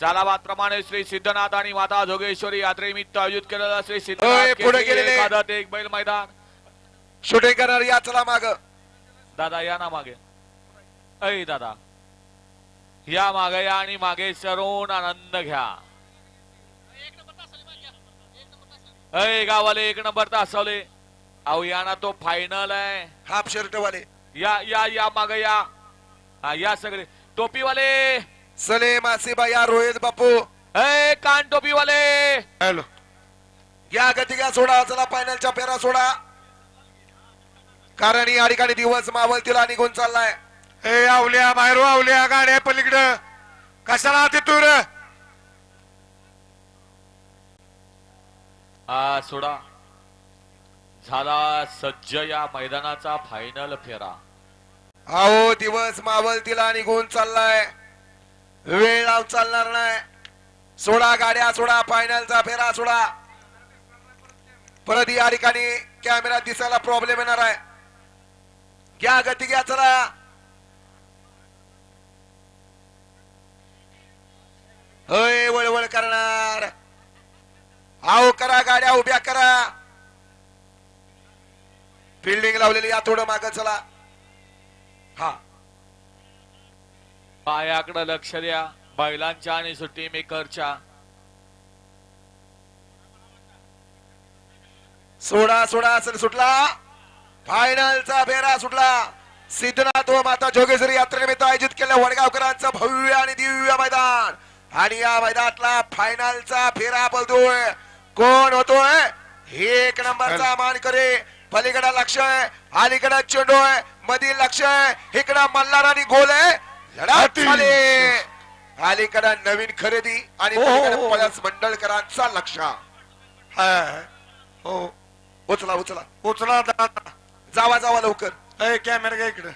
सालाबाद प्रमाणे श्री सिद्धनाथ आणि माता जोगेश्वरी यात्रेनिमित्त आयोजित केलेलं श्री सिद्धनाथ पुढे गेलेले. एक आदत एक बैल मैदान. शूटिंग करणार या चला माग. दादा या ना मागे. ऐ दादा. या मागे या आणि मागे सरून आनंद घ्या. ऐ गावाले एक नंबर तासवले. अहो या ना तो फायनल आहे. हाफ शर्ट वाले या या या मागे या. हा या सगळे. टोपीवाले. सलेम आसिबा या रोहित बापू. ऐ कान टोपीवाले. हॅलो. या गती घ्या सोडा चला फायनलच्या फेरा सोडा. कारण या ठिकाणी दिवस मावळतीला निघून चाललाय. ए आवल्या बाहेर हो, आवल्या गाड्या पलीकडं. कशाला ते तू रे? हा सोडा. झाला सज्ज या मैदानाचा फायनल फेरा. अहो दिवस मावळतीला निघून चाललाय. वेळ चालणार नाही. सोडा गाड्या सोडा फायनलचा फेरा सोडा. परत या ठिकाणी कॅमेरा दिसायला प्रॉब्लेम येणार आहे. घ्या गती घ्या चला. होय वळवळ करणार. आओ करा गाड्या उभ्या करा. फिल्डिंग लावलेली या थोडं माग चला. हा. पायाकडे लक्ष द्या. बैलांच्या आणि सुट्टी मेकरच्या. सोडा सोडा असेल सुटला. फायनलचा फेरा सुटला. सिद्धनाथ व माता जोगेश्वरी यात्रेनिमित्त आयोजित केलेल्या वडगावकरांचं भव्य आणि दिव्य मैदान. आणि या मैदानातला फायनलचा फेरा बोलतोय कोण होतोय? एक नंबरचा मान करे पलीकडे लक्ष आहे अलीकडे चेंडू आहे मधील लक्ष आहे. इकडं मल्हार आणि गोल आहे. अलीकडे नवीन खरेदी आणि हो, हो, हो. पळस मंडळकरांचा लक्ष. हा. उचला उचला. उचला जावा जावा लवकर. कॅमेरा इकडं.